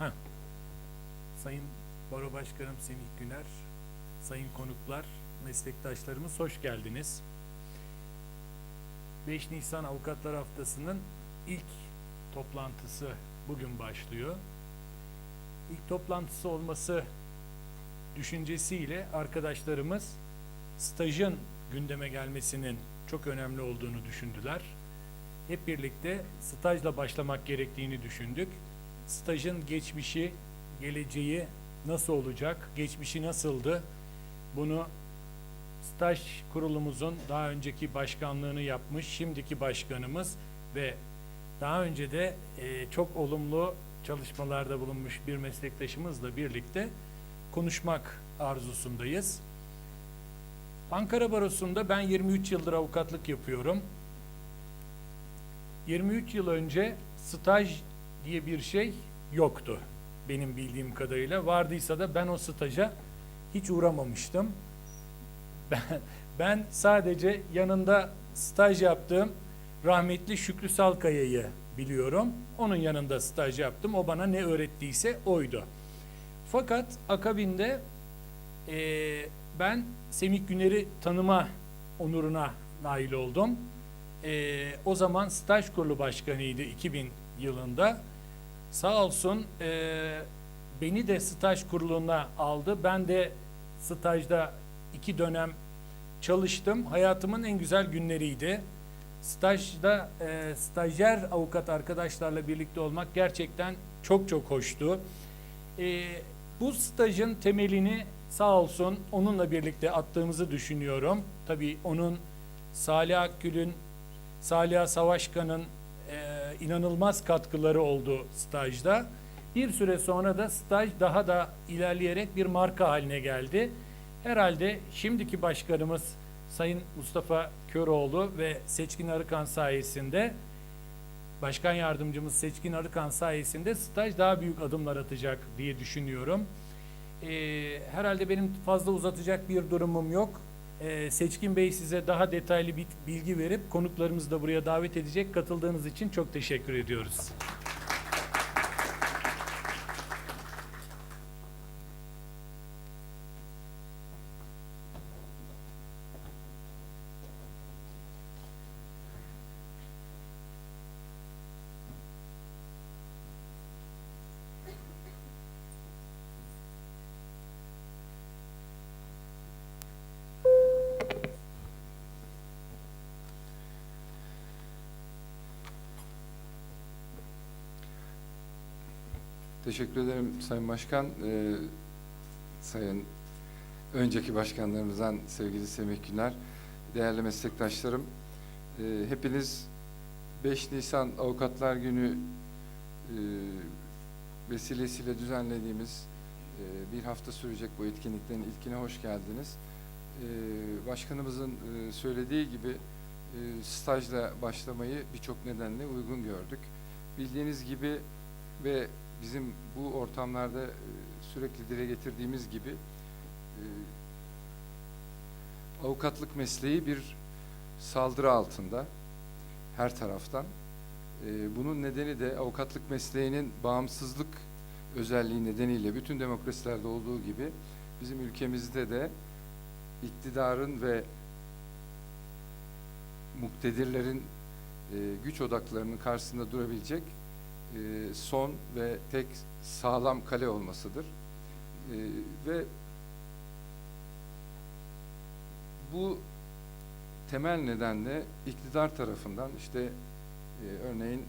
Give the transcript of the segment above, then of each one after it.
Heh. Sayın Baro Başkanım Semih Güner, sayın konuklar, meslektaşlarımız hoş geldiniz. 5 Nisan Avukatlar Haftası'nın ilk toplantısı bugün başlıyor. İlk toplantısı olması düşüncesiyle arkadaşlarımız stajın gündeme gelmesinin çok önemli olduğunu düşündüler. Hep birlikte stajla başlamak gerektiğini düşündük. Stajın geçmişi, geleceği nasıl olacak, geçmişi nasıldı? Bunu staj kurulumuzun daha önceki başkanlığını yapmış, şimdiki başkanımız ve daha önce de e, çok olumlu çalışmalarda bulunmuş bir meslektaşımızla birlikte konuşmak arzusundayız. Ankara Barosu'nda ben 23 yıldır avukatlık yapıyorum. 23 yıl önce staj diye bir şey yoktu benim bildiğim kadarıyla. Vardıysa da ben o staja hiç uğramamıştım. Ben, ben sadece yanında staj yaptığım rahmetli Şükrü Salkaya'yı biliyorum. Onun yanında staj yaptım. O bana ne öğrettiyse oydu. Fakat akabinde eee, ben Semih Güner'i tanıma onuruna nail oldum. Eee, o zaman staj kurulu başkanıydı 2000 yılında. Sağ olsun eee, beni de staj kuruluna aldı. Ben de stajda iki dönem çalıştım. Hayatımın en güzel günleriydi. Stajda eee stajyer avukat arkadaşlarla birlikte olmak gerçekten çok çok hoştu. Ee, bu stajın temelini sağ olsun onunla birlikte attığımızı düşünüyorum. Tabii onun Salih Akgül'ün, Salih Savaşkan'ın e, inanılmaz katkıları oldu stajda. Bir süre sonra da staj daha da ilerleyerek bir marka haline geldi. Herhalde şimdiki başkanımız Sayın Mustafa Köroğlu ve Seçkin Arıkan sayesinde Başkan Yardımcımız Seçkin Arıkan sayesinde staj daha büyük adımlar atacak diye düşünüyorum. Ee, herhalde benim fazla uzatacak bir durumum yok. Ee, Seçkin Bey size daha detaylı bir bilgi verip konuklarımızı da buraya davet edecek. Katıldığınız için çok teşekkür ediyoruz. Teşekkür ederim Sayın Başkan. Ee, sayın önceki başkanlarımızdan sevgili Semih Güner, değerli meslektaşlarım. e, hepiniz 5 Nisan Avukatlar Günü e, vesilesiyle düzenlediğimiz e, bir hafta sürecek bu etkinliklerin ilkine hoş geldiniz. E, başkanımızın e, söylediği gibi e, stajla başlamayı birçok nedenle uygun gördük. Bildiğiniz gibi ve bizim bu ortamlarda e, sürekli dile getirdiğimiz gibi e, avukatlık mesleği bir saldırı altında her taraftan. E, Bunun nedeni de avukatlık mesleğinin bağımsızlık özelliği nedeniyle bütün demokrasilerde olduğu gibi bizim ülkemizde de iktidarın ve muktedirlerin güç odaklarının karşısında durabilecek e, son ve tek sağlam kale olmasıdır. E, ve bu temel nedenle iktidar tarafından işte e, örneğin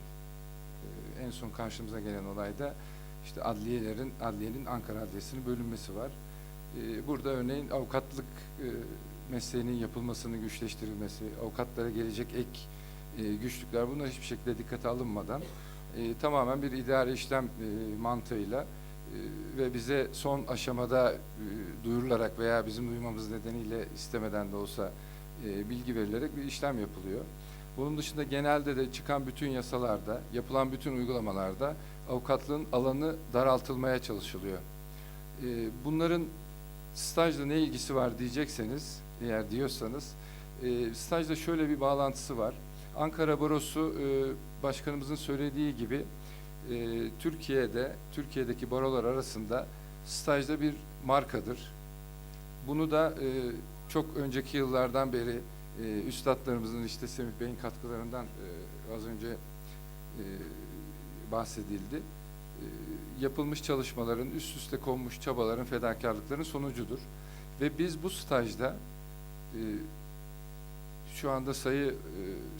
en son karşımıza gelen olayda işte adliyelerin adliyenin Ankara Adliyesi'nin bölünmesi var. Burada örneğin avukatlık e, mesleğinin yapılmasını güçleştirilmesi, avukatlara gelecek ek güçlükler bunlar hiçbir şekilde dikkate alınmadan e, tamamen bir idari işlem e, mantığıyla e, ve bize son aşamada e, duyurularak veya bizim duymamız nedeniyle istemeden de olsa e, bilgi verilerek bir işlem yapılıyor. Bunun dışında genelde de çıkan bütün yasalarda, yapılan bütün uygulamalarda avukatlığın alanı daraltılmaya çalışılıyor. E, bunların stajla ne ilgisi var diyecekseniz, eğer diyorsanız, e, stajla şöyle bir bağlantısı var. Ankara Barosu e, Başkanımızın söylediği gibi e, Türkiye'de, Türkiye'deki barolar arasında stajda bir markadır. Bunu da e, çok önceki yıllardan beri e, üstadlarımızın işte Semih Bey'in katkılarından e, az önce e, bahsedildi. E, yapılmış çalışmaların, üst üste konmuş çabaların, fedakarlıkların sonucudur. Ve biz bu stajda e, şu anda sayı e,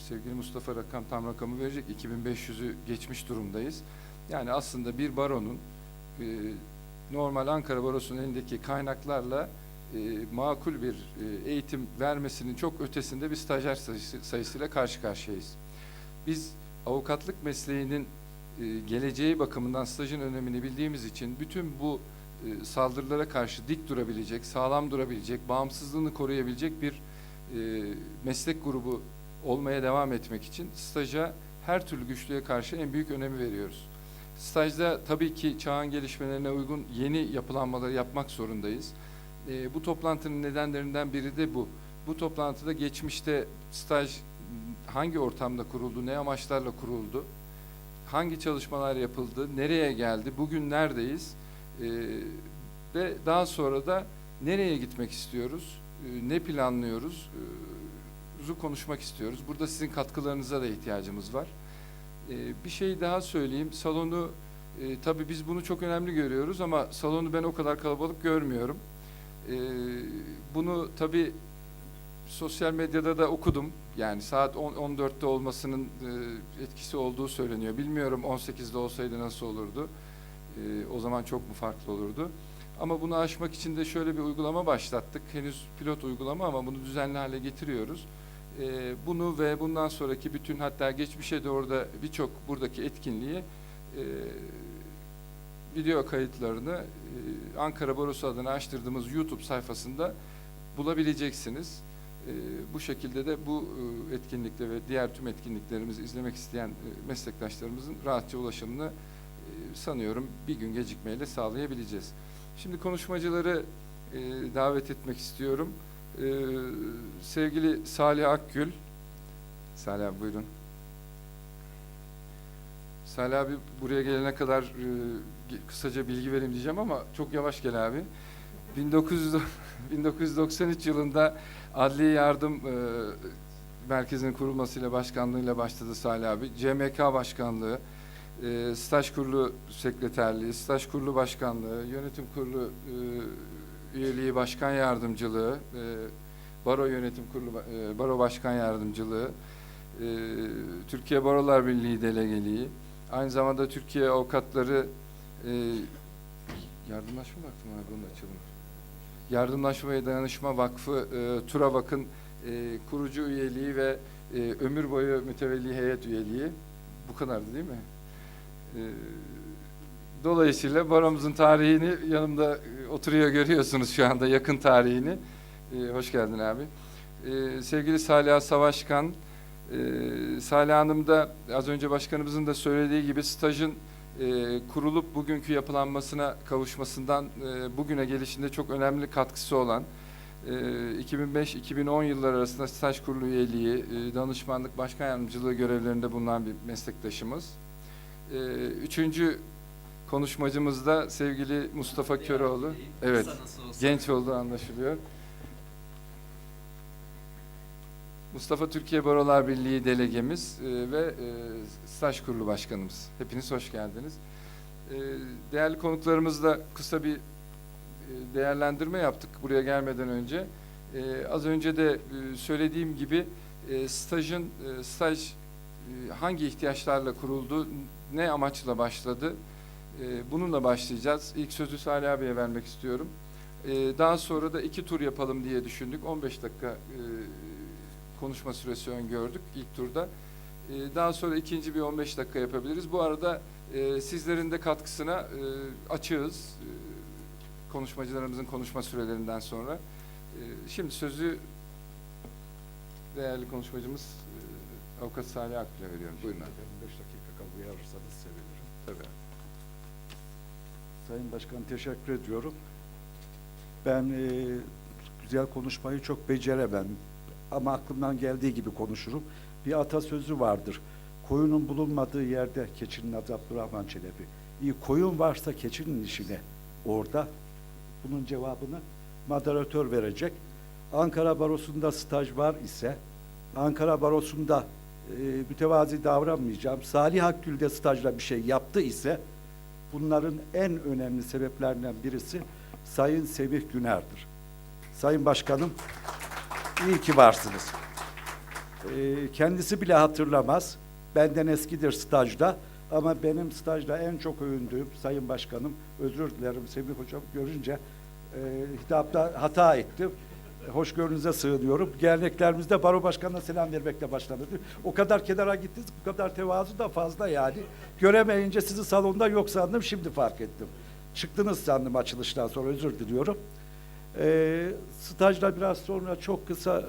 sevgili Mustafa rakam tam rakamı verecek 2500'ü geçmiş durumdayız. Yani aslında bir baronun e, normal Ankara Barosu'nun elindeki kaynaklarla e, makul bir eğitim vermesinin çok ötesinde bir stajyer sayısı, sayısıyla karşı karşıyayız. Biz avukatlık mesleğinin geleceği bakımından stajın önemini bildiğimiz için bütün bu saldırılara karşı dik durabilecek, sağlam durabilecek, bağımsızlığını koruyabilecek bir meslek grubu olmaya devam etmek için staja her türlü güçlüğe karşı en büyük önemi veriyoruz. Stajda tabii ki çağın gelişmelerine uygun yeni yapılanmaları yapmak zorundayız. E, bu toplantının nedenlerinden biri de bu. Bu toplantıda geçmişte staj hangi ortamda kuruldu, ne amaçlarla kuruldu, hangi çalışmalar yapıldı, nereye geldi, bugün neredeyiz e, ve daha sonra da nereye gitmek istiyoruz, e, ne planlıyoruz, e, zu konuşmak istiyoruz. Burada sizin katkılarınıza da ihtiyacımız var. E, bir şey daha söyleyeyim. Salonu e, tabii biz bunu çok önemli görüyoruz ama salonu ben o kadar kalabalık görmüyorum. E, bunu tabii sosyal medyada da okudum. Yani saat 10 14'te olmasının e, etkisi olduğu söyleniyor. Bilmiyorum 18'de olsaydı nasıl olurdu. E, o zaman çok mu farklı olurdu? Ama bunu aşmak için de şöyle bir uygulama başlattık. Henüz pilot uygulama ama bunu düzenli hale getiriyoruz. E, bunu ve bundan sonraki bütün hatta geçmişe doğru da birçok buradaki etkinliği e, video kayıtlarını e, Ankara Barosu adına açtırdığımız YouTube sayfasında bulabileceksiniz. E, bu şekilde de bu e, etkinlikle ve diğer tüm etkinliklerimizi izlemek isteyen e, meslektaşlarımızın rahatça ulaşımını e, sanıyorum bir gün gecikmeyle sağlayabileceğiz. Şimdi konuşmacıları e, davet etmek istiyorum. E, sevgili Salih Akgül, Salih abi buyurun. Salih abi buraya gelene kadar e, kısaca bilgi vereyim diyeceğim ama çok yavaş gel abi. 1900 1993 yılında Adli Yardım e, Merkezi'nin kurulmasıyla başkanlığıyla başladı Salih abi. CMK Başkanlığı, e, Staj Kurulu Sekreterliği, Staj Kurulu Başkanlığı, Yönetim Kurulu e, Üyeliği Başkan Yardımcılığı, e, Baro Yönetim Kurulu e, Baro Başkan Yardımcılığı, e, Türkiye Barolar Birliği Delegeliği, aynı zamanda Türkiye Avukatları e, Yardımlaşma Vakfı mı abi onu açalım. Yardımlaşma ve Dayanışma Vakfı e, TURAVAK'ın e, kurucu üyeliği ve e, ömür boyu mütevelli heyet üyeliği. Bu kadardı değil mi? E, dolayısıyla baromuzun tarihini yanımda e, oturuyor görüyorsunuz şu anda yakın tarihini. E, hoş geldin abi. E, sevgili Salih Savaşkan, e, Salih Hanım da az önce başkanımızın da söylediği gibi stajın e, kurulup bugünkü yapılanmasına kavuşmasından e, bugüne gelişinde çok önemli katkısı olan e, 2005-2010 yılları arasında staj kurulu üyeliği, danışmanlık, başkan yardımcılığı görevlerinde bulunan bir meslektaşımız. E, üçüncü konuşmacımız da sevgili Mustafa Köroğlu. Evet, genç olduğu anlaşılıyor. Mustafa Türkiye Barolar Birliği delegemiz e, ve e, staj kurulu başkanımız. Hepiniz hoş geldiniz. E, değerli konuklarımızla kısa bir değerlendirme yaptık buraya gelmeden önce. Az önce de söylediğim gibi stajın staj hangi ihtiyaçlarla kuruldu, ne amaçla başladı? E, bununla başlayacağız. İlk sözü Salih abiye vermek istiyorum. E, daha sonra da iki tur yapalım diye düşündük. 15 dakika e, konuşma süresi öngördük ilk turda. Ee, Daha sonra ikinci bir 15 dakika yapabiliriz. Bu arada e, sizlerin de katkısına e, açığız. E, konuşmacılarımızın konuşma sürelerinden sonra. Şimdi sözü değerli konuşmacımız Avukat Salih Akgül'e veriyorum. Buyurun abi. 5 dakika uyarırsanız sevinirim. Tabii. Sayın Başkan teşekkür ediyorum. Ben e, güzel konuşmayı çok beceremem. Ama aklımdan geldiği gibi konuşurum. Bir atasözü vardır. Koyunun bulunmadığı yerde keçinin adı Abdurrahman Çelebi. İyi koyun varsa keçinin işine orada. Bunun cevabını moderatör verecek. Ankara Barosu'nda staj var ise Ankara Barosu'nda e, mütevazi davranmayacağım. Salih Akgül'de stajla bir şey yaptı ise bunların en önemli sebeplerinden birisi Sayın Semih Güner'dir. Sayın Başkanım iyi ki varsınız. Ee, kendisi bile hatırlamaz. Benden eskidir stajda. Ama benim stajda en çok övündüğüm Sayın Başkanım, özür dilerim Semih Hocam görünce e, hitapta hata ettim. Hoşgörünüze sığınıyorum. Geleneklerimizde baro başkanına selam vermekle başlanır. O kadar kenara gittiniz, bu kadar tevazu da fazla yani. Göremeyince sizi salonda yok sandım, şimdi fark ettim. Çıktınız sandım açılıştan sonra, özür diliyorum. Ee, stajla biraz sonra çok kısa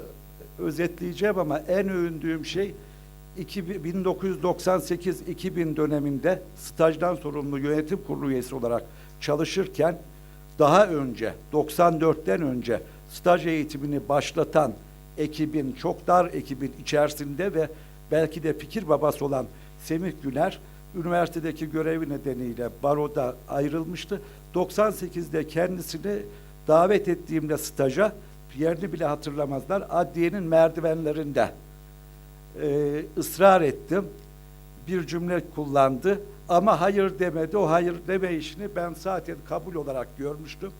özetleyeceğim ama en övündüğüm şey 1998-2000 döneminde stajdan sorumlu yönetim kurulu üyesi olarak çalışırken daha önce 94'ten önce staj eğitimini başlatan ekibin çok dar ekibin içerisinde ve belki de fikir babası olan Semih Güler üniversitedeki görevi nedeniyle baroda ayrılmıştı. 98'de kendisini davet ettiğimde staja yerini bile hatırlamazlar. Adliyenin merdivenlerinde e, ısrar ettim. Bir cümle kullandı ama hayır demedi. O hayır deme işini ben zaten kabul olarak görmüştüm.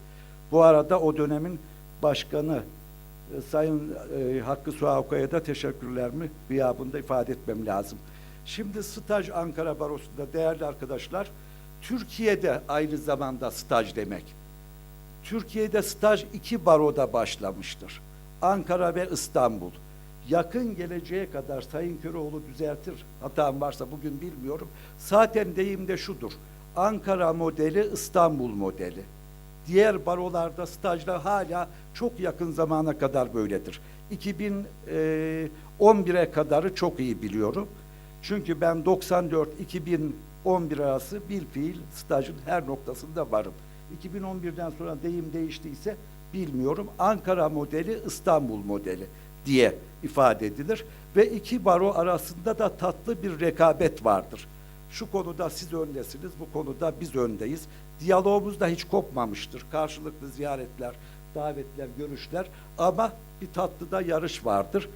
Bu arada o dönemin başkanı e, Sayın e, Hakkı Suavkaya da teşekkürlerimi gıyabında ifade etmem lazım. Şimdi staj Ankara Barosu'nda değerli arkadaşlar, Türkiye'de aynı zamanda staj demek. Türkiye'de staj iki baroda başlamıştır. Ankara ve İstanbul. Yakın geleceğe kadar Sayın Köroğlu düzeltir. Hatam varsa bugün bilmiyorum. Zaten deyim de şudur. Ankara modeli, İstanbul modeli. Diğer barolarda stajlar hala çok yakın zamana kadar böyledir. 2011'e kadarı çok iyi biliyorum. Çünkü ben 94-2011 arası bir fiil stajın her noktasında varım. 2011'den sonra deyim değiştiyse bilmiyorum. Ankara modeli, İstanbul modeli diye ifade edilir. Ve iki baro arasında da tatlı bir rekabet vardır. Şu konuda siz öndesiniz, bu konuda biz öndeyiz. Diyalogumuz da hiç kopmamıştır. Karşılıklı ziyaretler, davetler, görüşler ama bir tatlıda yarış vardır.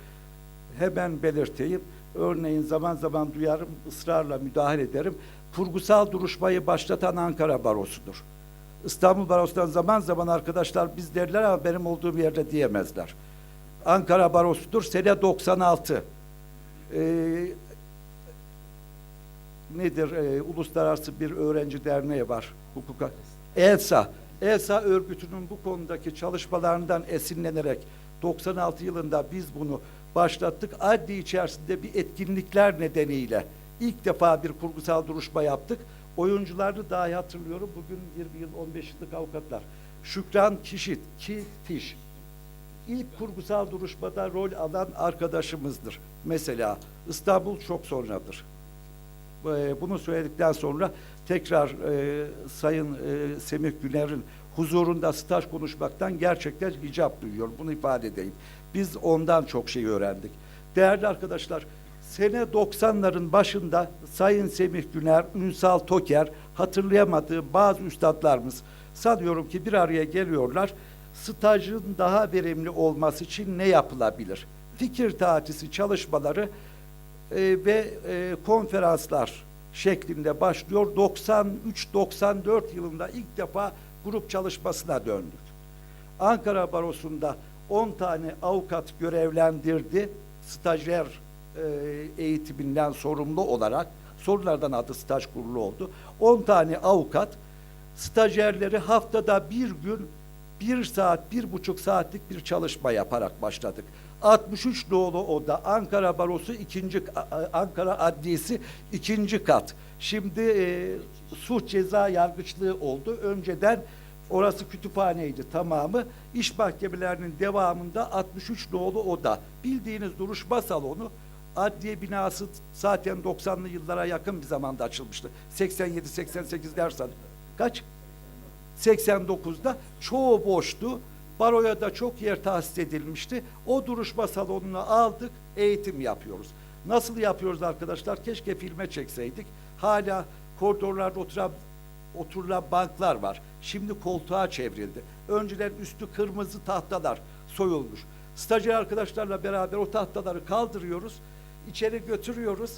Hemen belirteyim. Örneğin zaman zaman duyarım, ısrarla müdahale ederim. Kurgusal duruşmayı başlatan Ankara Barosu'dur. İstanbul Barosu'ndan zaman zaman arkadaşlar biz derler ama benim olduğum yerde diyemezler. Ankara Barosu'dur. Sene 96. Ee, nedir? Ee, uluslararası bir öğrenci derneği var hukuka. ELSA. ELSA örgütünün bu konudaki çalışmalarından esinlenerek 96 yılında biz bunu başlattık. Adli içerisinde bir etkinlikler nedeniyle ilk defa bir kurgusal duruşma yaptık. Oyuncularını dahi hatırlıyorum. Bugün 20 yıl 15 yıllık avukatlar. Şükran Kişit, Kitiş. İlk kurgusal duruşmada rol alan arkadaşımızdır. Mesela İstanbul çok sonradır. Bunu söyledikten sonra tekrar e, Sayın e, Semih Güner'in huzurunda staj konuşmaktan gerçekten icap duyuyor. Bunu ifade edeyim. Biz ondan çok şey öğrendik. Değerli arkadaşlar, sene 90'ların başında Sayın Semih Güner, Ünsal Toker, hatırlayamadığım bazı üstadlarımız sanıyorum ki bir araya geliyorlar. Stajın daha verimli olması için ne yapılabilir? Fikir taatisi çalışmaları e, ve e, konferanslar şeklinde başlıyor. 93-94 yılında ilk defa grup çalışmasına döndük. Ankara Barosu'nda 10 tane avukat görevlendirdi. Stajyer e, eğitiminden sorumlu olarak sorulardan adı staj kurulu oldu. 10 tane avukat stajyerleri haftada bir gün bir saat, bir buçuk saatlik bir çalışma yaparak başladık. 63 nolu oda Ankara Barosu ikinci Ankara Adliyesi ikinci kat. Şimdi e, suç ceza yargıçlığı oldu. Önceden orası kütüphaneydi tamamı. İş mahkemelerinin devamında 63 nolu oda. Bildiğiniz duruşma salonu adliye binası zaten 90'lı yıllara yakın bir zamanda açılmıştı. 87-88 dersen kaç? 89'da çoğu boştu. Baroya da çok yer tahsis edilmişti. O duruşma salonuna aldık, eğitim yapıyoruz. Nasıl yapıyoruz arkadaşlar? Keşke filme çekseydik. Hala koridorlarda oturan oturulan banklar var. Şimdi koltuğa çevrildi. Önceden üstü kırmızı tahtalar soyulmuş. Stajyer arkadaşlarla beraber o tahtaları kaldırıyoruz. içeri götürüyoruz.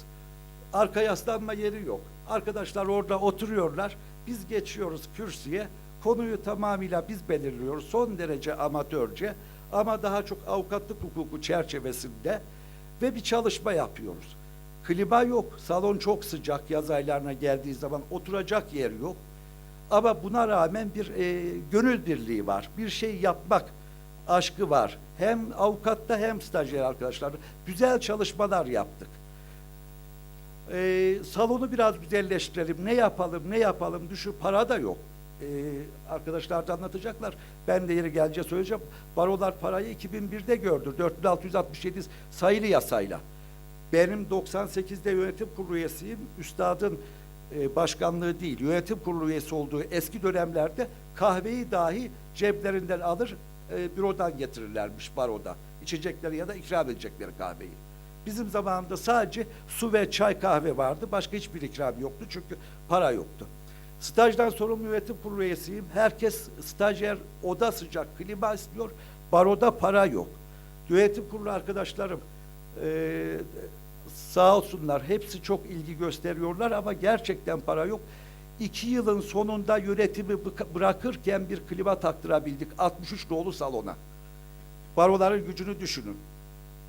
Arka yaslanma yeri yok. Arkadaşlar orada oturuyorlar. Biz geçiyoruz kürsüye. Konuyu tamamıyla biz belirliyoruz. Son derece amatörce ama daha çok avukatlık hukuku çerçevesinde ve bir çalışma yapıyoruz. Klima yok. Salon çok sıcak yaz aylarına geldiği zaman oturacak yer yok. Ama buna rağmen bir e, gönül birliği var. Bir şey yapmak aşkı var. Hem avukatta hem stajyer arkadaşlar. Güzel çalışmalar yaptık. E, salonu biraz güzelleştirelim. Ne yapalım, ne yapalım düşün. Para da yok. E, arkadaşlar da anlatacaklar. Ben de yeri gelince söyleyeceğim. Barolar parayı 2001'de gördü. 4667 sayılı yasayla. Benim 98'de yönetim kurulu üyesiyim. Üstadın e, başkanlığı değil, yönetim kurulu üyesi olduğu eski dönemlerde kahveyi dahi ceplerinden alır, e, bürodan getirirlermiş baroda. İçecekleri ya da ikram edecekleri kahveyi. Bizim zamanımızda sadece su ve çay kahve vardı. Başka hiçbir ikram yoktu çünkü para yoktu. Stajdan sorumlu yönetim kurulu üyesiyim. Herkes stajyer oda sıcak, klima istiyor. Baroda para yok. Yönetim kurulu arkadaşlarım e, sağ olsunlar hepsi çok ilgi gösteriyorlar ama gerçekten para yok. İki yılın sonunda yönetimi bırakırken bir klima taktırabildik 63 dolu salona. Baroların gücünü düşünün.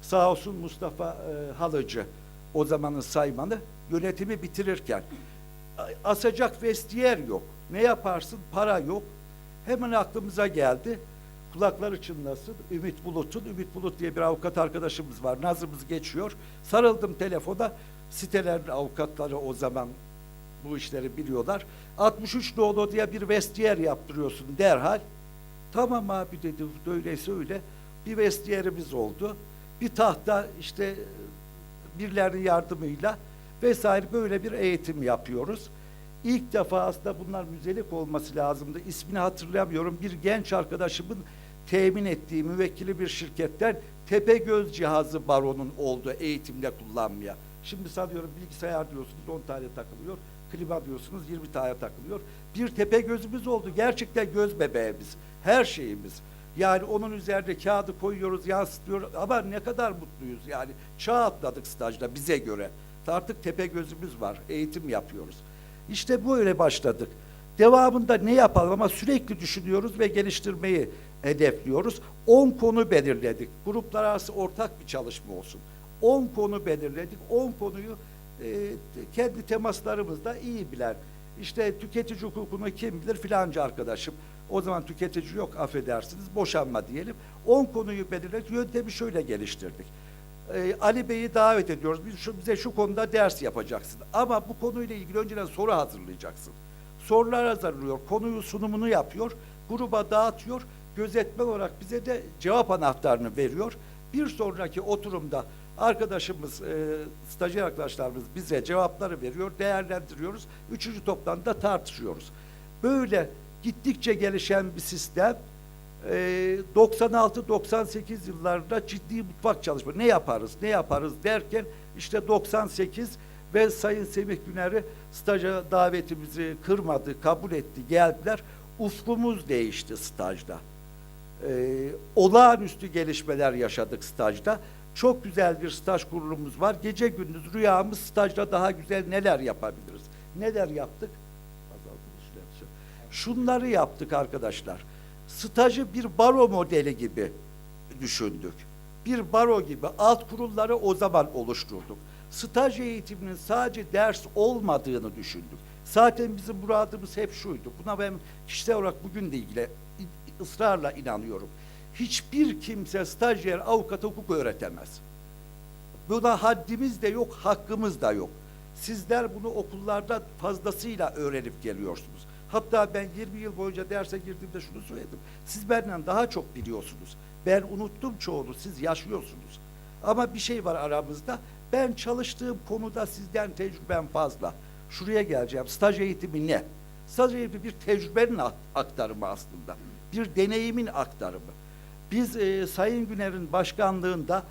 Sağ olsun Mustafa e, Halıcı o zamanın saymanı yönetimi bitirirken asacak vestiyer yok. Ne yaparsın? Para yok. Hemen aklımıza geldi. Kulakları çınlasın. Ümit Bulut'un, Ümit Bulut diye bir avukat arkadaşımız var. Nazımız geçiyor. Sarıldım telefona. Sitelerin avukatları o zaman bu işleri biliyorlar. 63 nolu diye bir vestiyer yaptırıyorsun derhal. Tamam abi dedi, öyleyse öyle. Bir vestiyerimiz oldu. Bir tahta işte birilerinin yardımıyla vesaire böyle bir eğitim yapıyoruz. İlk defa aslında bunlar müzelik olması lazımdı. İsmini hatırlamıyorum. Bir genç arkadaşımın temin ettiği müvekkili bir şirketten Tepegöz cihazı baronun olduğu eğitimde kullanmaya. Şimdi sanıyorum bilgisayar diyorsunuz 10 tane takılıyor. Klima diyorsunuz 20 tane takılıyor. Bir tepe gözümüz oldu. Gerçekten göz bebeğimiz. Her şeyimiz. Yani onun üzerine kağıdı koyuyoruz, yansıtıyoruz ama ne kadar mutluyuz yani. Çağ atladık stajda bize göre. Artık tepe gözümüz var, eğitim yapıyoruz. İşte böyle başladık. Devamında ne yapalım ama sürekli düşünüyoruz ve geliştirmeyi hedefliyoruz. 10 konu belirledik. Gruplar arası ortak bir çalışma olsun. 10 konu belirledik. 10 konuyu e, kendi temaslarımızda iyi bilen. İşte tüketici hukukunu kim bilir filanca arkadaşım. O zaman tüketici yok affedersiniz boşanma diyelim. 10 konuyu belirledik. Yöntemi şöyle geliştirdik. Ee, Ali Bey'i davet ediyoruz. Biz şu, bize şu konuda ders yapacaksın. Ama bu konuyla ilgili önceden soru hazırlayacaksın. Sorular hazırlıyor. Konuyu sunumunu yapıyor. Gruba dağıtıyor. Gözetmen olarak bize de cevap anahtarını veriyor. Bir sonraki oturumda arkadaşımız, e, stajyer arkadaşlarımız bize cevapları veriyor. Değerlendiriyoruz. Üçüncü toplantıda tartışıyoruz. Böyle gittikçe gelişen bir sistem. Ee, 96-98 yıllarında ciddi mutfak çalışma. Ne yaparız, ne yaparız derken işte 98 ve Sayın Semih Güner'i staja davetimizi kırmadı, kabul etti, geldiler. Ufkumuz değişti stajda. Ee, olağanüstü gelişmeler yaşadık stajda. Çok güzel bir staj kurulumuz var. Gece gündüz rüyamız stajda daha güzel neler yapabiliriz. Neler yaptık? Şunları yaptık arkadaşlar. Stajı bir baro modeli gibi düşündük. Bir baro gibi alt kurulları o zaman oluşturduk. Staj eğitiminin sadece ders olmadığını düşündük. Zaten bizim muradımız hep şuydu. Buna ben kişisel olarak bugün de ilgili ısrarla inanıyorum. Hiçbir kimse stajyer avukat hukuk öğretemez. Buna haddimiz de yok, hakkımız da yok. Sizler bunu okullarda fazlasıyla öğrenip geliyorsunuz. Hatta ben 20 yıl boyunca derse girdiğimde şunu söyledim. Siz benden daha çok biliyorsunuz. Ben unuttum çoğunu, siz yaşıyorsunuz. Ama bir şey var aramızda. Ben çalıştığım konuda sizden tecrübem fazla. Şuraya geleceğim. Staj eğitimi ne? Staj eğitimi bir tecrübenin aktarımı aslında. Bir deneyimin aktarımı. Biz e, Sayın Güner'in başkanlığında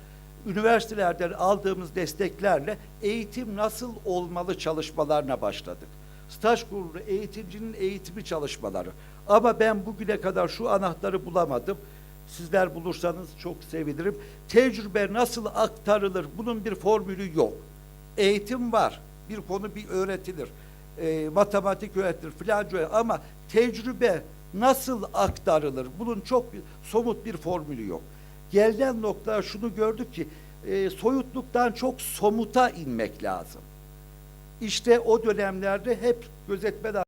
üniversitelerden aldığımız desteklerle eğitim nasıl olmalı çalışmalarına başladık. Staj kurulu eğitimcinin eğitimi çalışmaları. Ama ben bugüne kadar şu anahtarı bulamadım. Sizler bulursanız çok sevinirim. Tecrübe nasıl aktarılır? Bunun bir formülü yok. Eğitim var. Bir konu bir öğretilir. Ee, matematik öğretilir filanca ama tecrübe nasıl aktarılır? Bunun çok bir, somut bir formülü yok. Gelinen nokta şunu gördük ki e, soyutluktan çok somuta inmek lazım. İşte o dönemlerde hep gözetmen